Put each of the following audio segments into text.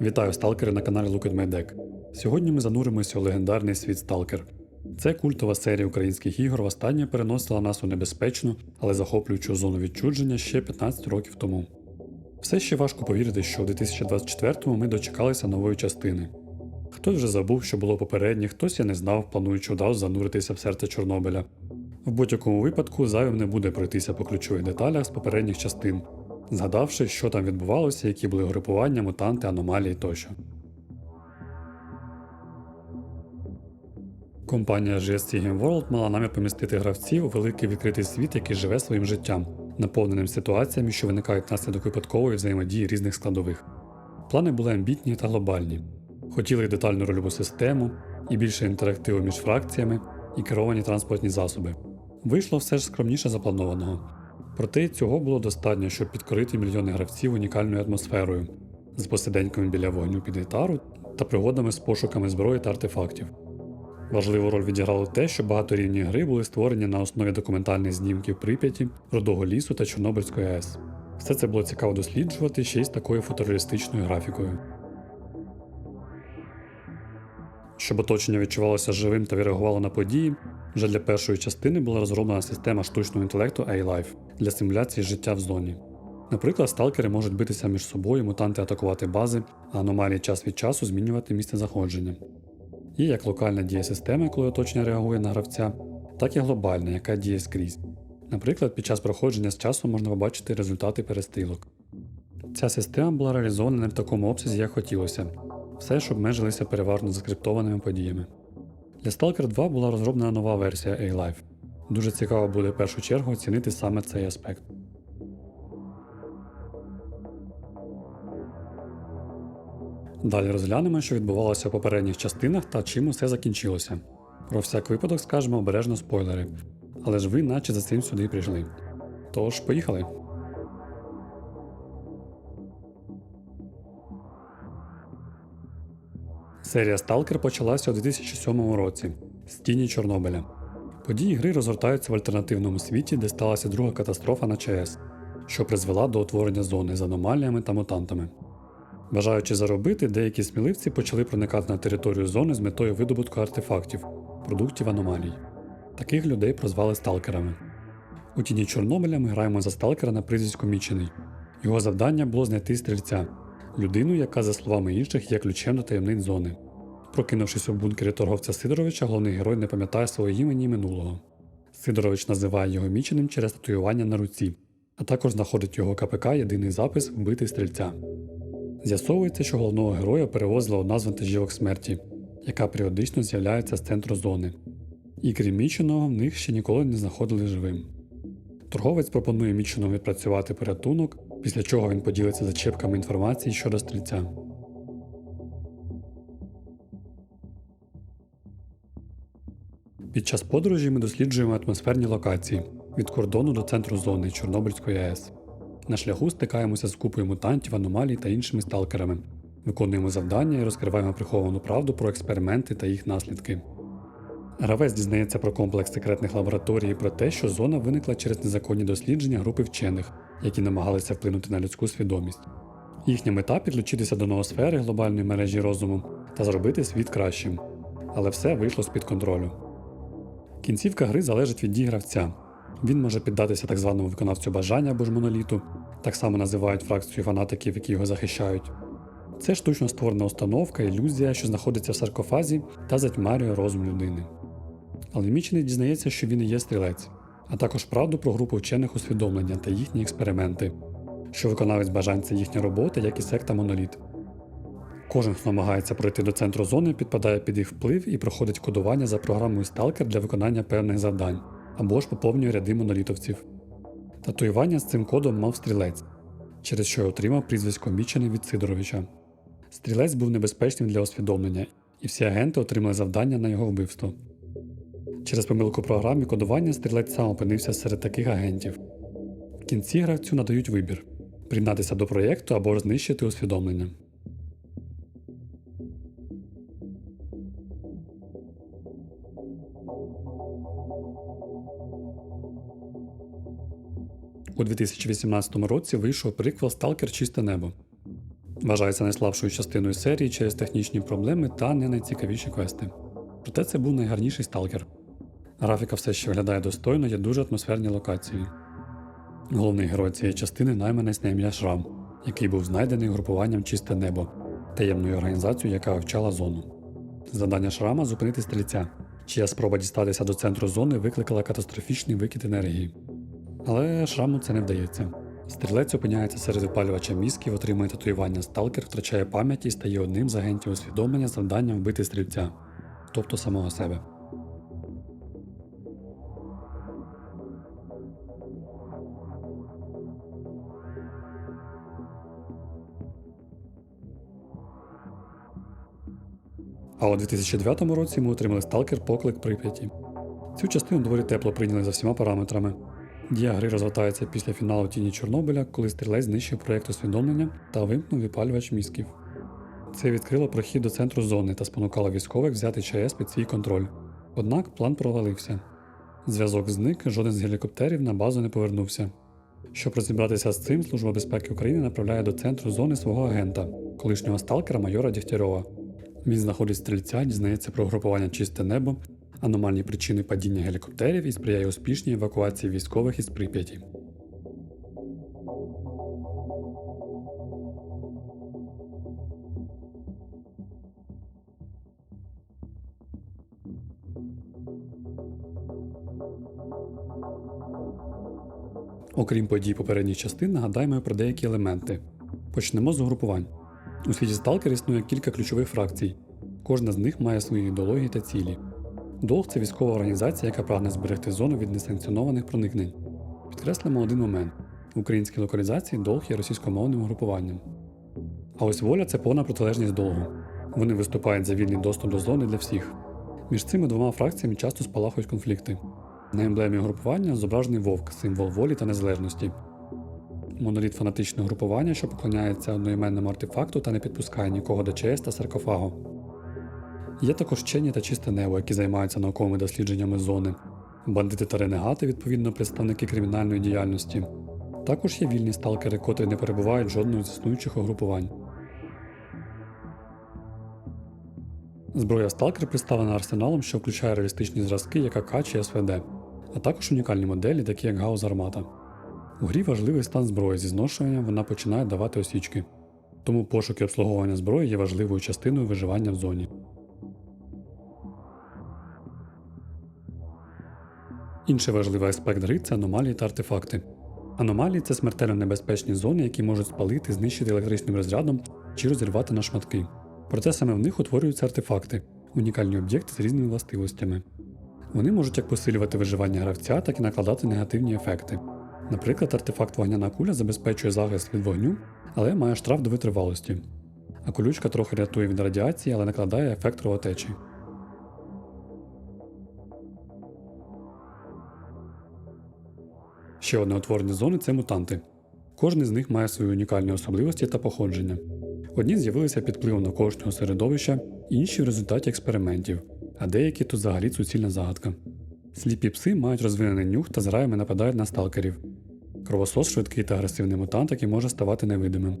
Вітаю сталкери на каналі Look at My Deck. Сьогодні ми зануримося у легендарний світ Сталкер. Це культова серія українських ігор востаннє переносила нас у небезпечну, але захоплюючу зону відчудження ще 15 років тому. Все ще важко повірити, що у 2024-му ми дочекалися нової частини. Хтось вже забув, що було попереднє, хтось і не знав, плануючи одразу зануритися в серце Чорнобиля. В будь-якому випадку зайвим не буде пройтися по ключових деталях з попередніх частин, згадавши, що там відбувалося, які були групування, мутанти, аномалії тощо. Компанія GSC Game World мала намір помістити гравців у великий відкритий світ, який живе своїм життям, наповненим ситуаціями, що виникають внаслідок випадкової взаємодії різних складових. Плани були амбітні та глобальні. Хотіли детальну рольову систему, і більше інтерактиву між фракціями, і керовані транспортні засоби. Вийшло все ж скромніше запланованого. Проте цього було достатньо, щоб підкорити мільйони гравців унікальною атмосферою, з посиденьками біля вогню під гітару та пригодами з пошуками зброї та артефактів. Важливу роль відіграло те, що багаторівні гри були створені на основі документальних знімків Прип'яті, Рудого лісу та Чорнобильської АЕС. Все це було цікаво досліджувати ще й з такою футуристичною графікою. Щоб оточення відчувалося живим та реагувало на події, вже для першої частини була розроблена система штучного інтелекту A-Life для симуляції життя в зоні. Наприклад, сталкери можуть битися між собою, мутанти атакувати бази, а аномалії час від часу змінювати місце заходження. Є як локальна дієсистема, коли оточення реагує на гравця, так і глобальна, яка діє скрізь. Наприклад, під час проходження з часу можна побачити результати перестрілок. Ця система була реалізована не в такому обсязі, як хотілося, все ж обмежилися переважно заскриптованими подіями. Для Stalker 2 була розроблена нова версія A-Life. Дуже цікаво буде в першу чергу оцінити саме цей аспект. Далі розглянемо, що відбувалося в попередніх частинах та чим усе закінчилося. Про всяк випадок скажемо обережно спойлери, але ж ви наче за цим сюди прийшли. Тож, поїхали! Серія Stalker почалася у 2007 році з тіні Чорнобиля. Події гри розгортаються в альтернативному світі, де сталася друга катастрофа на ЧАЕС, що призвела до утворення зони з аномаліями та мутантами. Бажаючи заробити, деякі сміливці почали проникати на територію зони з метою видобутку артефактів, продуктів аномалій. Таких людей прозвали сталкерами. У тіні Чорнобиля ми граємо за сталкера на прізвисько Мічений. Його завдання було знайти стрільця, людину, яка, за словами інших, є ключем до таємниць зони. Прокинувшись у бункері торговця Сидоровича, головний герой не пам'ятає свого імені минулого. Сидорович називає його міченим через татуювання на руці, а також знаходить його КПК єдиний запис вбитий стрільця. З'ясовується, що головного героя перевозила одна з вантажівок смерті, яка періодично з'являється з центру зони. І крім міченого, в них ще ніколи не знаходили живим. Торговець пропонує міченому відпрацювати порятунок, після чого він поділиться зачепками інформації щодо стрільця. Під час подорожі ми досліджуємо атмосферні локації від кордону до центру зони Чорнобильської АЕС. На шляху стикаємося з купою мутантів, аномалій та іншими сталкерами, виконуємо завдання і розкриваємо приховану правду про експерименти та їх наслідки. Гравець дізнається про комплекс секретних лабораторій і про те, що зона виникла через незаконні дослідження групи вчених, які намагалися вплинути на людську свідомість. Їхня мета підключитися до ноосфери глобальної мережі розуму та зробити світ кращим. Але все вийшло з-під контролю. Кінцівка гри залежить від дій гравця. Він може піддатися так званому виконавцю бажання або ж моноліту, так само називають фракцію фанатиків, які його захищають. Це штучно створена установка, ілюзія, що знаходиться в саркофазі та затьмарює розум людини. Але Мічений дізнається, що він і є стрілець, а також правду про групу вчених усвідомлення та їхні експерименти, що виконавець бажань це їхня робота, як і секта моноліт. Кожен, хто намагається пройти до центру зони, підпадає під їх вплив і проходить кодування за програмою Stalker для виконання певних завдань або ж поповнює ряди монолітовців. Татуювання з цим кодом мав стрілець, через що й отримав прізвисько Мічений від Сидоровича. Стрілець був небезпечним для усвідомлення, і всі агенти отримали завдання на його вбивство. Через помилку програмі кодування стрілець сам опинився серед таких агентів. В кінці гравцю надають вибір приєднатися до проєкту або знищити усвідомлення. У 2018 році вийшов приквел Сталкер Чисте небо. Вважається найслабшою частиною серії через технічні проблеми та не найцікавіші квести. Проте це був найгарніший сталкер. Графіка все ще виглядає достойно, є дуже атмосферні локації. Головний герой цієї частини найманець на ім'я Шрам, який був знайдений групуванням Чисте небо, таємною організацією, яка вивчала зону. Завдання Шрама зупинити стрільця, чия спроба дістатися до центру зони викликала катастрофічний викид енергії. Але Шраму це не вдається. Стрілець опиняється серед випалювача мізків, отримує татуювання сталкер, втрачає пам'ять і стає одним з агентів усвідомлення завданням вбити стрільця, тобто самого себе. А у 2009 році ми отримали сталкер Поклик Прип'яті. Цю частину доволі тепло прийняли за всіма параметрами. Дія гри розвертається після фіналу Тіні Чорнобиля, коли стрілець знищив проєкт усвідомлення та вимкнув випалювач мізків. Це відкрило прохід до центру зони та спонукало військових взяти ЧАЕС під свій контроль. Однак план провалився. Зв'язок зник, жоден з гелікоптерів на базу не повернувся. Щоб розібратися з цим, Служба безпеки України направляє до центру зони свого агента, колишнього сталкера майора Дігтярьова. Він знаходить стрільця, дізнається про групування чисте небо, аномальні причини падіння гелікоптерів і сприяє успішній евакуації військових із Прип'яті. Окрім подій попередніх частин, нагадаємо про деякі елементи. Почнемо з угрупувань. У світі Сталкер існує кілька ключових фракцій. Кожна з них має свої ідеології та цілі. Долг це військова організація, яка прагне зберегти зону від несанкціонованих проникнень. Підкреслимо один момент: в українській локалізації долг є російськомовним угрупуванням. А ось воля це повна протилежність долгу. Вони виступають за вільний доступ до зони для всіх. Між цими двома фракціями часто спалахують конфлікти. На емблемі угрупування зображений вовк, символ волі та незалежності. Моноліт фанатичного групування, що поклоняється одноіменному артефакту та не підпускає нікого до ЧС та саркофагу. Є також вчені та чисте небо, які займаються науковими дослідженнями зони, бандити та ренегати, відповідно, представники кримінальної діяльності. Також є вільні сталкери, котрі не перебувають жодного з існуючих угрупувань. Зброя сталкер представлена арсеналом, що включає реалістичні зразки, як АК чи СВД, а також унікальні моделі, такі як Гаус Армата. У грі важливий стан зброї зі зношуванням вона починає давати осічки, тому пошук і обслуговування зброї є важливою частиною виживання в зоні. Інший важливий аспект гри це аномалії та артефакти. Аномалії це смертельно небезпечні зони, які можуть спалити, знищити електричним розрядом чи розірвати на шматки. Проте саме в них утворюються артефакти унікальні об'єкти з різними властивостями. Вони можуть як посилювати виживання гравця, так і накладати негативні ефекти. Наприклад, артефакт вогняна куля забезпечує захист від вогню, але має штраф до витривалості. А колючка трохи рятує від радіації, але накладає ефект кровотечі. Ще одне утворення зони це мутанти. Кожен з них має свої унікальні особливості та походження. Одні з'явилися під впливом навколишнього середовища, інші в результаті експериментів, а деякі тут взагалі суцільна загадка. Сліпі пси мають розвинений нюх та з раями нападають на сталкерів. Кровосос швидкий та агресивний мутант, який може ставати невидимим.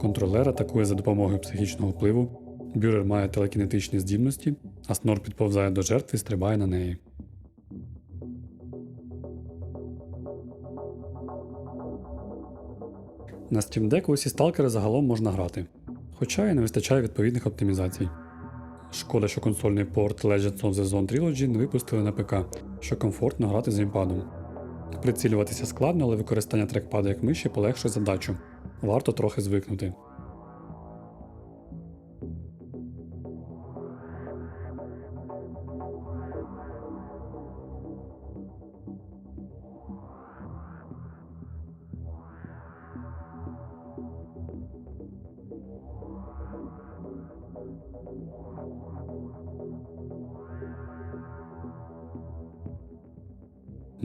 Контролер атакує за допомогою психічного впливу, бюрер має телекінетичні здібності, а снор підповзає до жертви і стрибає на неї. На Steam Deck усі сталкери загалом можна грати, хоча і не вистачає відповідних оптимізацій. Шкода, що консольний порт Legends of the Zone Trilogy не випустили на ПК, що комфортно грати з геймпадом. Прицілюватися складно, але використання трекпада як миші полегшує задачу. Варто трохи звикнути.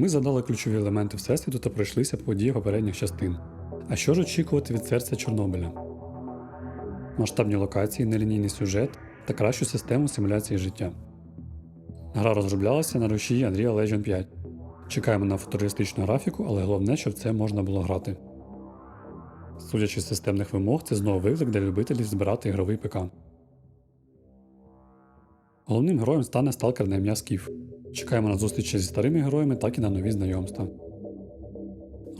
Ми задали ключові елементи Всесвіту та пройшлися по події попередніх частин. А що ж очікувати від серця Чорнобиля? Масштабні локації, нелінійний сюжет та кращу систему симуляції життя. Гра розроблялася на рушії Unreal Engine 5. Чекаємо на футуристичну графіку, але головне, щоб це можна було грати. Судячи з системних вимог, це знову виклик для любителів збирати ігровий ПК. Головним героєм стане сталкер на ім'я Скіф. Чекаємо на зустрічі зі старими героями, так і на нові знайомства.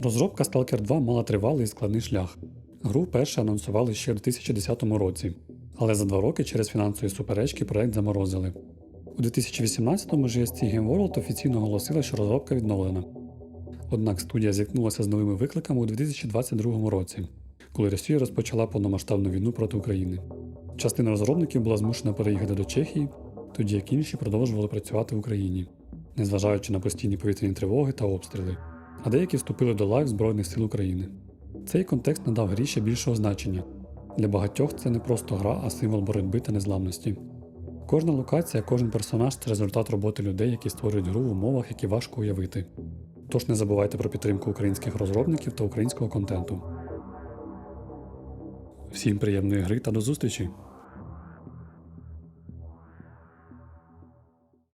Розробка Stalker 2 мала тривалий і складний шлях. Гру вперше анонсували ще в 2010 році, але за два роки через фінансові суперечки проект заморозили. У 2018-му GSC Game World офіційно оголосила, що розробка відновлена. Однак студія зіткнулася з новими викликами у 2022 році, коли Росія розпочала повномасштабну війну проти України. Частина розробників була змушена переїхати до Чехії, тоді як інші продовжували працювати в Україні, незважаючи на постійні повітряні тривоги та обстріли, а деякі вступили до лайв Збройних сил України. Цей контекст надав грі ще більшого значення. Для багатьох це не просто гра, а символ боротьби та незламності. Кожна локація, кожен персонаж це результат роботи людей, які створюють гру в умовах, які важко уявити. Тож не забувайте про підтримку українських розробників та українського контенту. Всім приємної гри та до зустрічі!